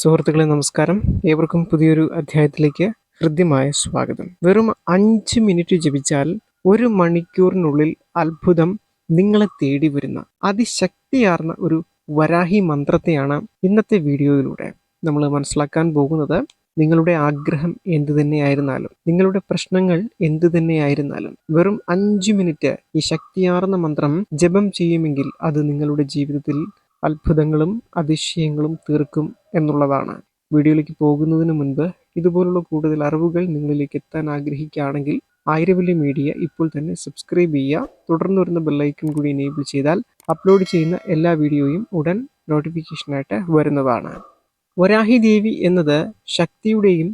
സുഹൃത്തുക്കളെ നമസ്കാരം. ഏവർക്കും പുതിയൊരു അധ്യായത്തിലേക്ക് ഹൃദ്യമായ സ്വാഗതം. വെറും അഞ്ച് മിനിറ്റ് ജപിച്ചാൽ ഒരു മണിക്കൂറിനുള്ളിൽ അത്ഭുതം നിങ്ങളെ തേടി വരുന്ന അതിശക്തിയാർന്ന ഒരു വരാഹി മന്ത്രത്തെയാണ് ഇന്നത്തെ വീഡിയോയിലൂടെ നമ്മൾ മനസ്സിലാക്കാൻ പോകുന്നത്. നിങ്ങളുടെ ആഗ്രഹം എന്തു തന്നെയായിരുന്നാലും നിങ്ങളുടെ പ്രശ്നങ്ങൾ എന്തു തന്നെയായിരുന്നാലും വെറും അഞ്ച് മിനിറ്റ് ഈ ശക്തിയാർന്ന മന്ത്രം ജപം ചെയ്യുമെങ്കിൽ അത് നിങ്ങളുടെ ജീവിതത്തിൽ അത്ഭുതങ്ങളും അതിശയങ്ങളും തീർക്കും എന്നുള്ളതാണ്. വീഡിയോയിലേക്ക് പോകുന്നതിന് മുൻപ് ഇതുപോലുള്ള കൂടുതൽ അറിവുകൾ നിങ്ങളിലേക്ക് എത്താൻ ആഗ്രഹിക്കുകയാണെങ്കിൽ ആയിരവല്യ മീഡിയ ഇപ്പോൾ തന്നെ സബ്സ്ക്രൈബ് ചെയ്യുക. തുടർന്ന് വരുന്ന ബെല്ലൈക്കൺ കൂടി എനേബിൾ ചെയ്താൽ അപ്ലോഡ് ചെയ്യുന്ന എല്ലാ വീഡിയോയും ഉടൻ നോട്ടിഫിക്കേഷനായിട്ട് വരുന്നതാണ്. വരാഹി ദേവി എന്നത് ശക്തിയുടെയും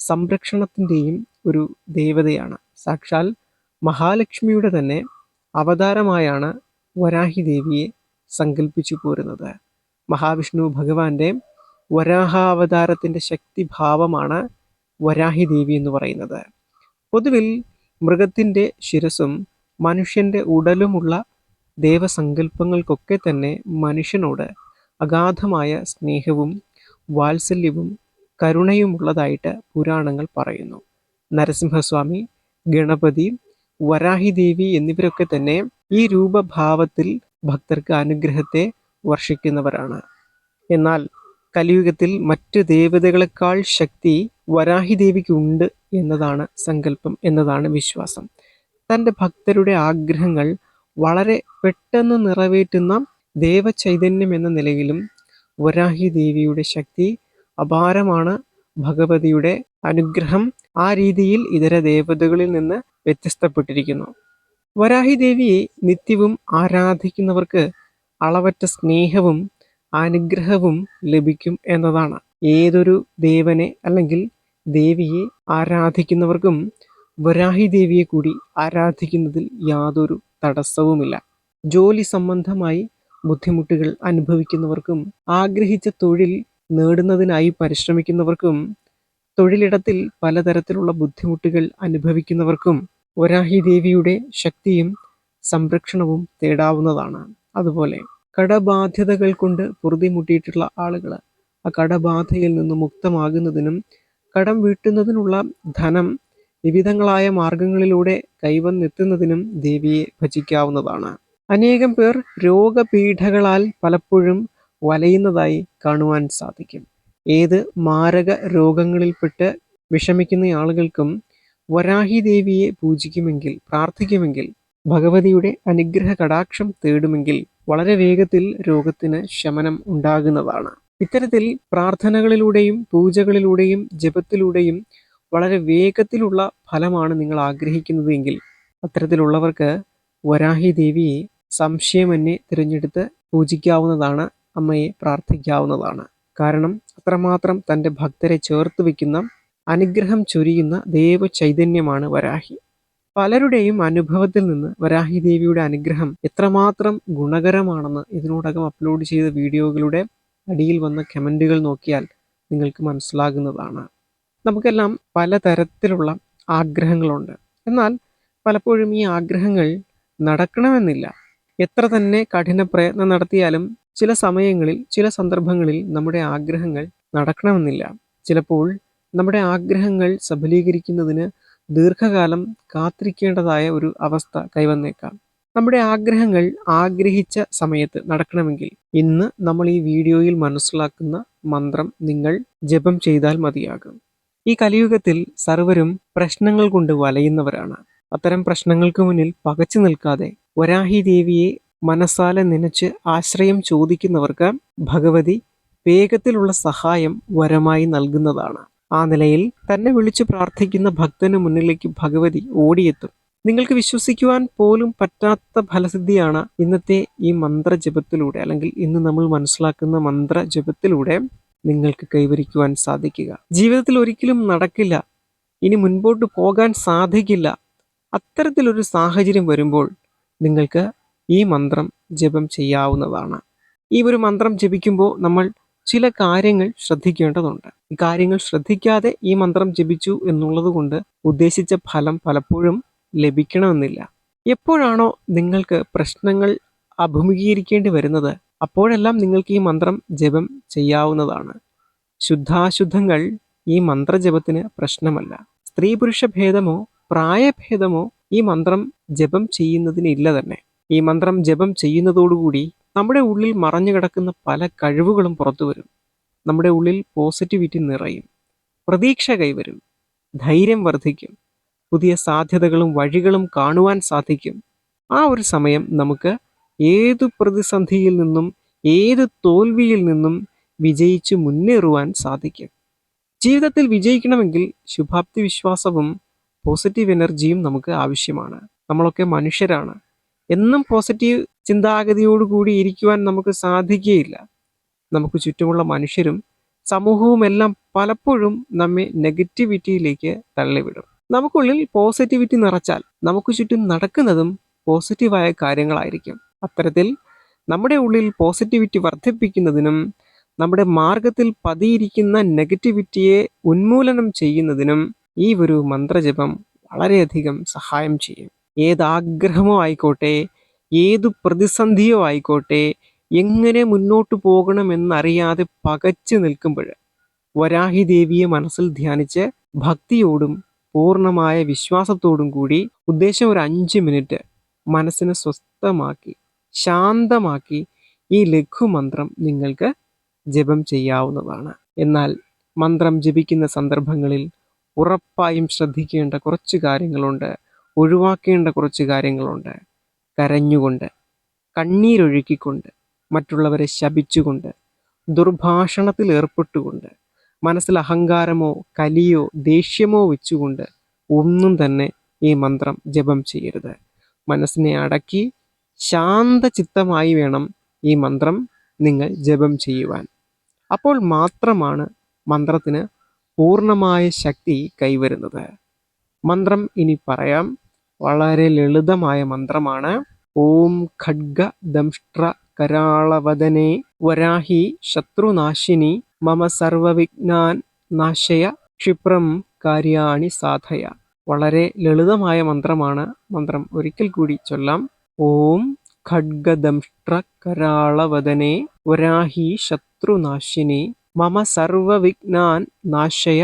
സംരക്ഷണത്തിന്റെയും ഒരു ദേവതയാണ്. സാക്ഷാൽ മഹാലക്ഷ്മിയുടെ തന്നെ അവതാരമായാണ് വരാഹി ദേവിയെ സങ്കല്പിച്ചു പോരുന്നത്. മഹാവിഷ്ണു ഭഗവാന്റെ വരാഹാവതാരത്തിന്റെ ശക്തിഭാവമാണ് വരാഹി ദേവി എന്ന് പറയുന്നത്. പൊതുവിൽ മൃഗത്തിന്റെ ശിരസും മനുഷ്യന്റെ ഉടലുമുള്ള ദേവസങ്കല്പങ്ങൾക്കൊക്കെ തന്നെ മനുഷ്യനോട് അഗാധമായ സ്നേഹവും വാത്സല്യവും കരുണയുമുള്ളതായിട്ട് പുരാണങ്ങൾ പറയുന്നു. നരസിംഹസ്വാമി ഗണപതി വരാഹി ദേവി എന്നിവരൊക്കെ തന്നെ ഈ രൂപഭാവത്തിൽ ഭക്തർക്ക് അനുഗ്രഹത്തെ വർഷിക്കുന്നവരാണ്. എന്നാൽ കലിയുഗത്തിൽ മറ്റ് ദേവതകളെക്കാൾ ശക്തി വരാഹി ദേവിക്കുണ്ട് എന്നതാണ് സങ്കല്പം എന്നതാണ് വിശ്വാസം. തന്റെ ഭക്തരുടെ ആഗ്രഹങ്ങൾ വളരെ പെട്ടെന്ന് നിറവേറ്റുന്ന ദേവചൈതന്യം എന്ന നിലയിലും വരാഹി ദേവിയുടെ ശക്തി അപാരമാണ്. ഭഗവതിയുടെ അനുഗ്രഹം ആ രീതിയിൽ ഇതര ദേവതകളിൽ നിന്ന് വ്യത്യസ്തപ്പെട്ടിരിക്കുന്നു. വരാഹി ദേവിയെ നിത്യവും ആരാധിക്കുന്നവർക്ക് അളവറ്റ സ്നേഹവും അനുഗ്രഹവും ലഭിക്കും എന്നതാണ്. ഏതൊരു ദേവനെ അല്ലെങ്കിൽ ദേവിയെ ആരാധിക്കുന്നവർക്കും വരാഹി ദേവിയെ കൂടി ആരാധിക്കുന്നതിൽ യാതൊരു തടസ്സവുമില്ല. ജോലി സംബന്ധമായി ബുദ്ധിമുട്ടുകൾ അനുഭവിക്കുന്നവർക്കും ആഗ്രഹിച്ച തൊഴിൽ നേടുന്നതിനായി പരിശ്രമിക്കുന്നവർക്കും തൊഴിലിടത്തിൽ പലതരത്തിലുള്ള ബുദ്ധിമുട്ടുകൾ അനുഭവിക്കുന്നവർക്കും വരാഹി ദേവിയുടെ ശക്തിയും സംരക്ഷണവും തേടാവുന്നതാണ്. അതുപോലെ കടബാധ്യതകൾ കൊണ്ട് പൊറുതിമുട്ടിയിട്ടുള്ള ആളുകൾ ആ കടബാധയിൽ നിന്ന് മുക്തമാകുന്നതിനും കടം വീട്ടുന്നതിനുള്ള ധനം വിവിധങ്ങളായ മാർഗങ്ങളിലൂടെ കൈവന്നെത്തുന്നതിനും ദേവിയെ ഭജിക്കാവുന്നതാണ്. അനേകം പേർ രോഗപീഠകളാൽ പലപ്പോഴും വലയുന്നതായി കാണുവാൻ സാധിക്കും. ഏത് മാരക രോഗങ്ങളിൽപ്പെട്ട് വിഷമിക്കുന്ന ആളുകൾക്കും വരാഹി ദേവിയെ പൂജിക്കുമെങ്കിൽ പ്രാർത്ഥിക്കുമെങ്കിൽ ഭഗവതിയുടെ അനുഗ്രഹ കടാക്ഷം തേടുമെങ്കിൽ വളരെ വേഗത്തിൽ രോഗത്തിന് ശമനം ഉണ്ടാകുന്നതാണ്. ഇത്തരത്തിൽ പ്രാർത്ഥനകളിലൂടെയും പൂജകളിലൂടെയും ജപത്തിലൂടെയും വളരെ വേഗത്തിലുള്ള ഫലമാണ് നിങ്ങൾ ആഗ്രഹിക്കുന്നതെങ്കിൽ അത്തരത്തിലുള്ളവർക്ക് വരാഹി ദേവിയെ സംശയമന്യെ തിരഞ്ഞെടുത്ത് പൂജിക്കാവുന്നതാണ് അമ്മയെ പ്രാർത്ഥിക്കാവുന്നതാണ്. കാരണം അത്രമാത്രം തന്റെ ഭക്തരെ ചേർത്ത് വയ്ക്കുന്ന അനുഗ്രഹം ചൊരിയുന്ന ദേവ ചൈതന്യമാണ് വരാഹി. പലരുടെയും അനുഭവത്തിൽ നിന്ന് വരാഹി ദേവിയുടെ അനുഗ്രഹം എത്രമാത്രം ഗുണകരമാണെന്ന് ഇതിനോടകം അപ്ലോഡ് ചെയ്ത വീഡിയോകളുടെ അടിയിൽ വന്ന കമന്റുകൾ നോക്കിയാൽ നിങ്ങൾക്ക് മനസ്സിലാകുന്നതാണ്. നമുക്കെല്ലാം പലതരത്തിലുള്ള ആഗ്രഹങ്ങളുണ്ട്. എന്നാൽ പലപ്പോഴും ഈ ആഗ്രഹങ്ങൾ നടക്കണമെന്നില്ല. എത്ര തന്നെ കഠിന പ്രയത്നം നടത്തിയാലും ചില സമയങ്ങളിൽ ചില സന്ദർഭങ്ങളിൽ നമ്മുടെ ആഗ്രഹങ്ങൾ നടക്കണമെന്നില്ല. ചിലപ്പോൾ നമ്മുടെ ആഗ്രഹങ്ങൾ സഫലീകരിക്കുന്നതിന് ദീർഘകാലം കാത്തിരിക്കേണ്ടതായ ഒരു അവസ്ഥ കൈവന്നേക്കാം. നമ്മുടെ ആഗ്രഹങ്ങൾ ആഗ്രഹിച്ച സമയത്ത് നടക്കണമെങ്കിൽ ഇന്ന് നമ്മൾ ഈ വീഡിയോയിൽ മനസ്സിലാക്കുന്ന മന്ത്രം നിങ്ങൾ ജപം ചെയ്താൽ മതിയാകും. ഈ കലിയുഗത്തിൽ സർവരും പ്രശ്നങ്ങൾ കൊണ്ട് വലയുന്നവരാണ്. അത്തരം പ്രശ്നങ്ങൾക്ക് മുന്നിൽ പകച്ചു നിൽക്കാതെ വരാഹി ദേവിയെ മനസ്സാലെ നനച്ച് ആശ്രയം ചോദിക്കുന്നവർക്ക് ഭഗവതി വേഗത്തിലുള്ള സഹായം വരമായി നൽകുന്നതാണ്. ആ നിലയിൽ തന്നെ വിളിച്ചു പ്രാർത്ഥിക്കുന്ന ഭക്തന് മുന്നിലേക്ക് ഭഗവതി ഓടിയെത്തും. നിങ്ങൾക്ക് വിശ്വസിക്കുവാൻ പോലും പറ്റാത്ത ഫലസിദ്ധിയാണ് ഇന്നത്തെ ഈ മന്ത്രജപത്തിലൂടെ അല്ലെങ്കിൽ ഇന്ന് നമ്മൾ മനസ്സിലാക്കുന്ന മന്ത്രജപത്തിലൂടെ നിങ്ങൾക്ക് കൈവരിക്കുവാൻ സാധിക്കുക. ജീവിതത്തിൽ ഒരിക്കലും നടക്കില്ല. ഇനി മുൻപോട്ട് പോകാൻ സാധിക്കില്ല. അത്തരത്തിലൊരു സാഹചര്യം വരുമ്പോൾ നിങ്ങൾക്ക് ഈ മന്ത്രം ജപം ചെയ്യാവുന്നതാണ്. ഈ ഒരു മന്ത്രം ജപിക്കുമ്പോൾ നമ്മൾ ചില കാര്യങ്ങൾ ശ്രദ്ധിക്കേണ്ടതുണ്ട്. കാര്യങ്ങൾ ശ്രദ്ധിക്കാതെ ഈ മന്ത്രം ജപിച്ചു എന്നുള്ളത് കൊണ്ട് ഉദ്ദേശിച്ച ഫലം പലപ്പോഴും ലഭിക്കണമെന്നില്ല. എപ്പോഴാണോ നിങ്ങൾക്ക് പ്രശ്നങ്ങൾ അഭിമുഖീകരിക്കേണ്ടി വരുന്നത് അപ്പോഴെല്ലാം നിങ്ങൾക്ക് ഈ മന്ത്രം ജപം ചെയ്യാവുന്നതാണ്. ശുദ്ധാശുദ്ധങ്ങൾ ഈ മന്ത്രജപത്തിന് പ്രശ്നമല്ല. സ്ത്രീ പുരുഷ ഭേദമോ പ്രായഭേദമോ ഈ മന്ത്രം ജപം ചെയ്യുന്നതിന് ഇല്ല തന്നെ. ഈ മന്ത്രം ജപം ചെയ്യുന്നതോടുകൂടി നമ്മുടെ ഉള്ളിൽ മറഞ്ഞു കിടക്കുന്ന പല കഴിവുകളും പുറത്തു വരും. നമ്മുടെ ഉള്ളിൽ പോസിറ്റിവിറ്റി നിറയും. പ്രതീക്ഷ കൈവരും. ധൈര്യം വർദ്ധിക്കും. പുതിയ സാധ്യതകളും വഴികളും കാണുവാൻ സാധിക്കും. ആ ഒരു സമയം നമുക്ക് ഏതു പ്രതിസന്ധിയിൽ നിന്നും ഏത് തോൽവിയിൽ നിന്നും വിജയിച്ച് മുന്നേറുവാൻ സാധിക്കും. ജീവിതത്തിൽ വിജയിക്കണമെങ്കിൽ ശുഭാപ്തി വിശ്വാസവും പോസിറ്റീവ് എനർജിയും നമുക്ക് ആവശ്യമാണ്. നമ്മളൊക്കെ മനുഷ്യരാണ്. എന്നും പോസിറ്റീവ് ചിന്താഗതിയോടുകൂടി ഇരിക്കുവാൻ നമുക്ക് സാധിക്കുകയില്ല. നമുക്ക് ചുറ്റുമുള്ള മനുഷ്യരും സമൂഹവും എല്ലാം പലപ്പോഴും നമ്മെ നെഗറ്റിവിറ്റിയിലേക്ക് തള്ളിവിടും. നമുക്കുള്ളിൽ പോസിറ്റിവിറ്റി നിറച്ചാൽ നമുക്ക് ചുറ്റും നടക്കുന്നതും പോസിറ്റീവായ കാര്യങ്ങളായിരിക്കും. അത്തരത്തിൽ നമ്മുടെ ഉള്ളിൽ പോസിറ്റിവിറ്റി വർദ്ധിപ്പിക്കുന്നതിനും നമ്മുടെ മാർഗത്തിൽ പതിയിരിക്കുന്ന നെഗറ്റിവിറ്റിയെ ഉന്മൂലനം ചെയ്യുന്നതിനും ഈ ഒരു മന്ത്രജപം വളരെയധികം സഹായം ചെയ്യും. ഏതാഗ്രഹമോ ആയിക്കോട്ടെ ഏതു പ്രതിസന്ധിയോ ആയിക്കോട്ടെ എങ്ങനെ മുന്നോട്ട് പോകണമെന്നറിയാതെ പകച്ചു നിൽക്കുമ്പോൾ വരാഹി ദേവിയെ മനസ്സിൽ ധ്യാനിച്ച് ഭക്തിയോടും പൂർണമായ വിശ്വാസത്തോടും കൂടി ഉദ്ദേശം ഒരു അഞ്ച് മിനിറ്റ് മനസ്സിനെ സ്വസ്ഥമാക്കി ശാന്തമാക്കി ഈ ലഘുമന്ത്രം നിങ്ങൾക്ക് ജപം ചെയ്യാവുന്നതാണ്. എന്നാൽ മന്ത്രം ജപിക്കുന്ന സന്ദർഭങ്ങളിൽ ഉറപ്പായും ശ്രദ്ധിക്കേണ്ട കുറച്ച് കാര്യങ്ങളുണ്ട്. ഒഴിവാക്കേണ്ട കുറച്ച് കാര്യങ്ങളുണ്ട്. കരഞ്ഞുകൊണ്ട് കണ്ണീരൊഴുക്കിക്കൊണ്ട് മറ്റുള്ളവരെ ശപിച്ചുകൊണ്ട് ദുർഭാഷണത്തിൽ ഏർപ്പെട്ടുകൊണ്ട് മനസ്സിൽ അഹങ്കാരമോ കലിയോ ദേഷ്യമോ വെച്ചുകൊണ്ട് ഒന്നും തന്നെ ഈ മന്ത്രം ജപം ചെയ്യരുത്. മനസ്സിനെ അടക്കി ശാന്തചിത്തമായി വേണം ഈ മന്ത്രം നിങ്ങൾ ജപം ചെയ്യുവാൻ. അപ്പോൾ മാത്രമാണ് മന്ത്രത്തിന് പൂർണമായ ശക്തി കൈവരുന്നത്. മന്ത്രം ഇനി പറയാം. വളരെ ലളിതമായ മന്ത്രമാണ്. ഓം ഖഡ്ഗ ദംഷ്ട്ര കരാളവദനെ വരാഹി ശത്രുനാശിനി മമ സർവവിഘ്നാൻ നാശയ ക്ഷിപ്രം കാര്യാണി സാധയ. വളരെ ലളിതമായ മന്ത്രമാണ്. മന്ത്രം ഒരിക്കൽ കൂടി ചൊല്ലാം. ഓം ഖഡ്ഗദംഷ്ട്ര കരാളവദനെ വരാഹി ശത്രുനാശിനി മമ സർവവിഘ്നാൻ നാശയ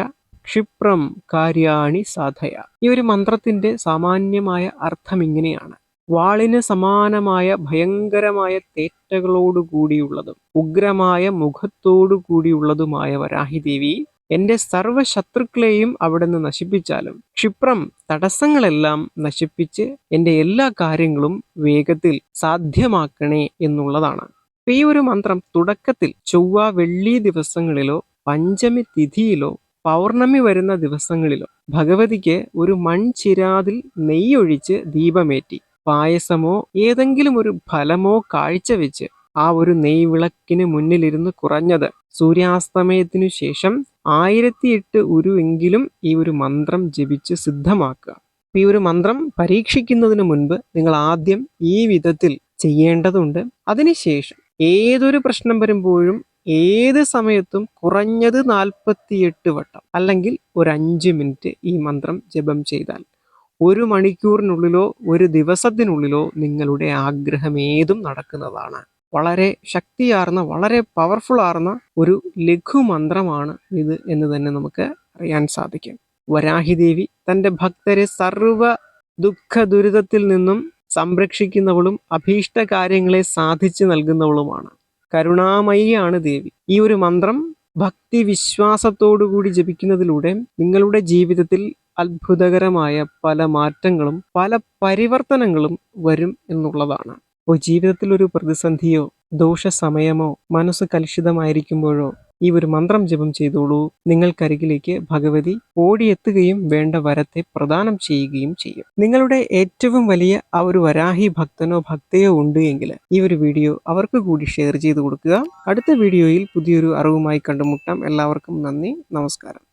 ക്ഷിപ്രം കാര്യാണി സാധയ. ഈ ഒരു മന്ത്രത്തിന്റെ സാമാന്യമായ അർത്ഥം ഇങ്ങനെയാണ്. വാളിന് സമാനമായ ഭയങ്കരമായ തേറ്റകളോടു കൂടിയുള്ളതും ഉഗ്രമായ മുഖത്തോടു കൂടിയുള്ളതുമായ വരാഹിദേവി എന്റെ സർവ ശത്രുക്കളെയും നിന്ന് നശിപ്പിച്ചാലും ക്ഷിപ്രം തടസ്സങ്ങളെല്ലാം നശിപ്പിച്ച് എന്റെ എല്ലാ കാര്യങ്ങളും വേഗത്തിൽ സാധ്യമാക്കണേ എന്നുള്ളതാണ്. ഈ ഒരു മന്ത്രം തുടക്കത്തിൽ ചൊവ്വ വെള്ളി ദിവസങ്ങളിലോ പഞ്ചമി തിഥിയിലോ പൗർണമി വരുന്ന ദിവസങ്ങളിലോ ഭഗവതിക്ക് ഒരു മൺചിരാതിൽ നെയ്യൊഴിച്ച് ദീപമേറ്റി. പായസമോ ഏതെങ്കിലും ഒരു ഫലമോ കാഴ്ചവെച്ച് ആ ഒരു നെയ്വിളക്കിന് മുന്നിലിരുന്ന് കുറഞ്ഞത് സൂര്യാസ്തമയത്തിനു ശേഷം ആയിരത്തി എട്ട് ഉരുവെങ്കിലും ഈ ഒരു മന്ത്രം ജപിച്ച് സിദ്ധമാക്കുക. ഈ ഒരു മന്ത്രം പരീക്ഷിക്കുന്നതിന് മുൻപ് നിങ്ങൾ ആദ്യം ഈ വിധത്തിൽ ചെയ്യേണ്ടതുണ്ട്. അതിനുശേഷം ഏതൊരു പ്രശ്നം വരുമ്പോഴും ഏത് സമയത്തും കുറഞ്ഞത് നാൽപ്പത്തിയെട്ട് വട്ടം അല്ലെങ്കിൽ ഒരു അഞ്ച് മിനിറ്റ് ഈ മന്ത്രം ജപം ചെയ്താൽ ഒരു മണിക്കൂറിനുള്ളിലോ ഒരു ദിവസത്തിനുള്ളിലോ നിങ്ങളുടെ ആഗ്രഹം ഏതും നടക്കുന്നതാണ്. വളരെ ശക്തിയാർന്ന വളരെ പവർഫുൾ ആർന്ന ഒരു ലഘു മന്ത്രമാണ് ഇത് എന്ന് തന്നെ നമുക്ക് അറിയാൻ സാധിക്കും. വരാഹിദേവി തന്റെ ഭക്തരെ സർവ ദുഃഖ ദുരിതത്തിൽ നിന്നും സംരക്ഷിക്കുന്നവളും അഭീഷ്ട കാര്യങ്ങളെ സാധിച്ചു നൽകുന്നവളുമാണ്. കരുണാമയിയാണ് ദേവി. ഈ ഒരു മന്ത്രം ഭക്തി വിശ്വാസത്തോടുകൂടി ജപിക്കുന്നതിലൂടെ നിങ്ങളുടെ ജീവിതത്തിൽ അത്ഭുതകരമായ പല മാറ്റങ്ങളും പല പരിവർത്തനങ്ങളും വരും എന്നുള്ളതാണ്. അപ്പോൾ ജീവിതത്തിൽ ഒരു പ്രതിസന്ധിയോ ദോഷ സമയമോ മനസ്സ് കലുഷിതമായിരിക്കുമ്പോഴോ ഈ ഒരു മന്ത്രം ജപം ചെയ്തോളൂ. നിങ്ങൾക്കരികിലേക്ക് ഭഗവതി ഓടിയെത്തുകയും വേണ്ട വരത്തെ പ്രദാനം ചെയ്യുകയും ചെയ്യും. നിങ്ങളുടെ ഏറ്റവും വലിയ ആ ഒരു വരാഹി ഭക്തനോ ഭക്തയോ ഉണ്ട് എങ്കിൽ ഈ ഒരു വീഡിയോ അവർക്ക് കൂടി ഷെയർ ചെയ്ത് കൊടുക്കുക. അടുത്ത വീഡിയോയിൽ പുതിയൊരു അറിവുമായി കണ്ടുമുട്ടാം. എല്ലാവർക്കും നന്ദി. നമസ്കാരം.